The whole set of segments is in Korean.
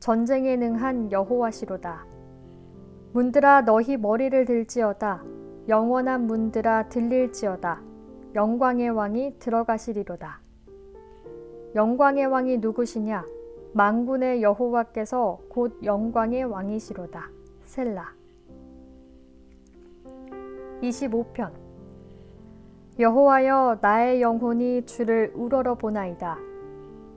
전쟁에 능한 여호와시로다. 문들아 너희 머리를 들지어다. 영원한 문들아 들릴지어다. 영광의 왕이 들어가시리로다. 영광의 왕이 누구시냐? 망군의 여호와께서 곧 영광의 왕이시로다. 셀라. 25편 여호와여 나의 영혼이 주를 우러러 보나이다.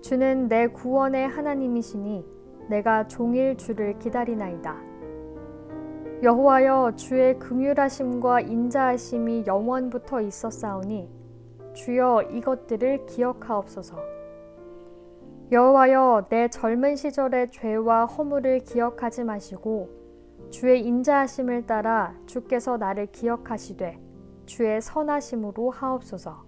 주는 내 구원의 하나님이시니 내가 종일 주를 기다리나이다. 여호와여 주의 긍휼하심과 인자하심이 영원부터 있었사오니 주여 이것들을 기억하옵소서. 여호와여 내 젊은 시절의 죄와 허물을 기억하지 마시고 주의 인자하심을 따라 주께서 나를 기억하시되 주의 선하심으로 하옵소서.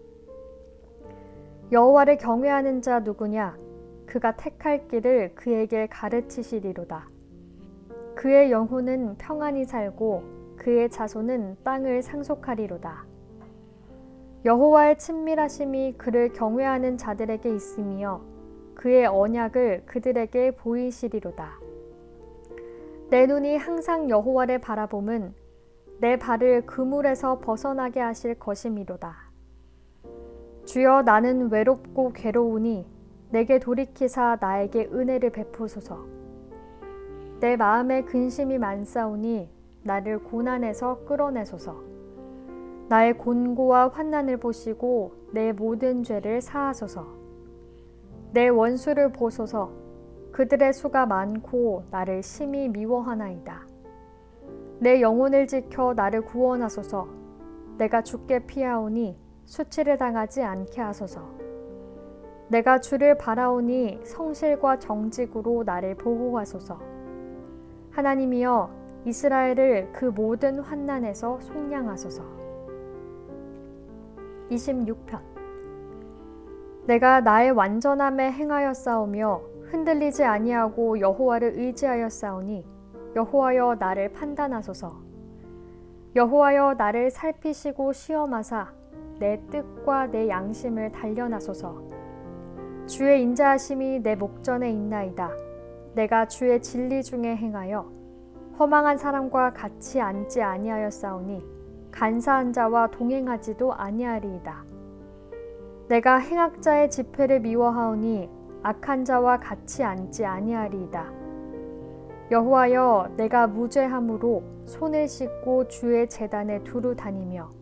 여호와를 경외하는 자 누구냐? 그가 택할 길을 그에게 가르치시리로다. 그의 영혼은 평안히 살고 그의 자손은 땅을 상속하리로다. 여호와의 친밀하심이 그를 경외하는 자들에게 있으며 그의 언약을 그들에게 보이시리로다. 내 눈이 항상 여호와를 바라봄은 내 발을 그물에서 벗어나게 하실 것이미로다. 주여 나는 외롭고 괴로우니 내게 돌이키사 나에게 은혜를 베푸소서. 내 마음에 근심이 많사오니 나를 고난에서 끌어내소서. 나의 곤고와 환난을 보시고 내 모든 죄를 사하소서. 내 원수를 보소서. 그들의 수가 많고 나를 심히 미워하나이다. 내 영혼을 지켜 나를 구원하소서. 내가 죽게 피하오니 수치를 당하지 않게 하소서. 내가 주를 바라오니 성실과 정직으로 나를 보호하소서. 하나님이여 이스라엘을 그 모든 환난에서 속량하소서. 26편 내가 나의 완전함에 행하였사오며 흔들리지 아니하고 여호와를 의지하였사오니 여호와여 나를 판단하소서. 여호와여 나를 살피시고 시험하사 내 뜻과 내 양심을 단련하소서. 주의 인자하심이 내 목전에 있나이다. 내가 주의 진리 중에 행하여 허망한 사람과 같이 앉지 아니하였사오니 간사한 자와 동행하지도 아니하리이다. 내가 행악자의 집회를 미워하오니 악한 자와 같이 앉지 아니하리이다. 여호와여 내가 무죄함으로 손을 씻고 주의 재단에 두루 다니며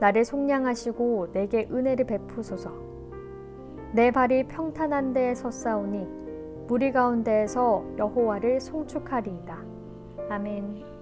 나를 속량하시고 내게 은혜를 베푸소서. 내 발이 평탄한 데에 섰사오니 무리 가운데에서 여호와를 송축하리이다. 아멘.